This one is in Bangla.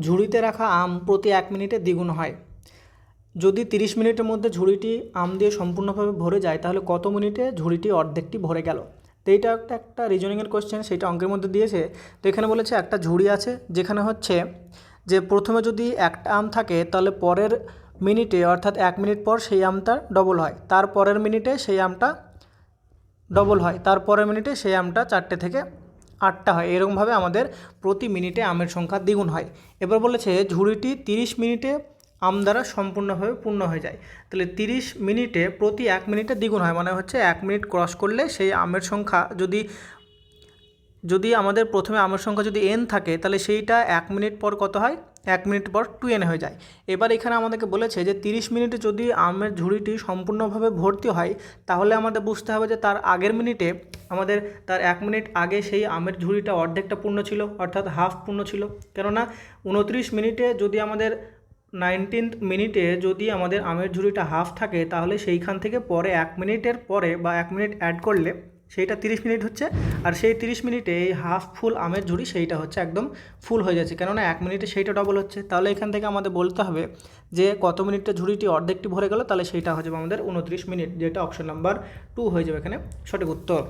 ঝুড়িতে রাখা আম প্রতি এক মিনিটে দ্বিগুণ হয়। যদি তিরিশ মিনিটের মধ্যে ঝুড়িটি আম দিয়ে সম্পূর্ণভাবে ভরে যায়, তাহলে কত মিনিটে ঝুড়িটি অর্ধেকটি ভরে গেল? তো এইটা একটা একটা রিজনিংয়ের কোশ্চেন সেটা অঙ্কের মধ্যে দিয়েছে। তো এখানে বলেছে একটা ঝুড়ি আছে, যেখানে হচ্ছে যে প্রথমে যদি একটা আম থাকে, তাহলে পরের মিনিটে, অর্থাৎ এক মিনিট পর সেই আমটা ডবল হয়। তার পরের মিনিটে সেই আমটা ডবল হয়। তারপরের মিনিটে সেই আমটা চারটে থেকে আটটা হয়। এরকমভাবে আমাদের প্রতি মিনিটে আমের সংখ্যা দ্বিগুণ হয়। এবার বলেছে ঝুড়িটি তিরিশ মিনিটে আম দ্বারা সম্পূর্ণভাবে পূর্ণ হয়ে যায়। তাহলে তিরিশ মিনিটে প্রতি এক মিনিটে দ্বিগুণ হয়। মানে হচ্ছে এক মিনিট ক্রস করলে সেই আমের সংখ্যা যদি যদি আমাদের প্রথমে আমের সংখ্যা যদি এন থাকে, তাহলে সেইটা এক মিনিট পর কত হয়? এক মিনিট পর টু এন হয়ে যায়। এবার এখানে আমাদেরকে বলেছে যে তিরিশ মিনিটে যদি আমের ঝুড়িটি সম্পূর্ণভাবে ভর্তি হয়, তাহলে আমাদের বুঝতে হবে যে তার আগের মিনিটে আমাদের তার এক মিনিট আগে সেই আমের ঝুড়িটা অর্ধেকটা পূর্ণ ছিল, অর্থাৎ হাফ পূর্ণ ছিল। কেননা উনত্রিশ মিনিটে যদি আমাদের নাইনটিন্থ মিনিটে যদি আমাদের আমের ঝুড়িটা হাফ থাকে, তাহলে সেইখান থেকে পরে এক মিনিটের পরে বা এক মিনিট অ্যাড করলে সেইটা তিরিশ মিনিট হচ্ছে। আর সেই তিরিশ মিনিটে এই হাফ ফুল আমের ঝুড়ি সেইটা হচ্ছে একদম ফুল হয়ে যাচ্ছে। কেননা এক মিনিটে সেইটা ডবল হচ্ছে। তাহলে এখান থেকে আমাদের বলতে হবে যে কত মিনিটে ঝুড়িটি অর্ধেকটি ভরে গেল, তাহলে সেইটা হয়ে যাবে আমাদের উনত্রিশ মিনিট, যেটা অপশন নাম্বার টু হয়ে যাবে এখানে সঠিক উত্তর।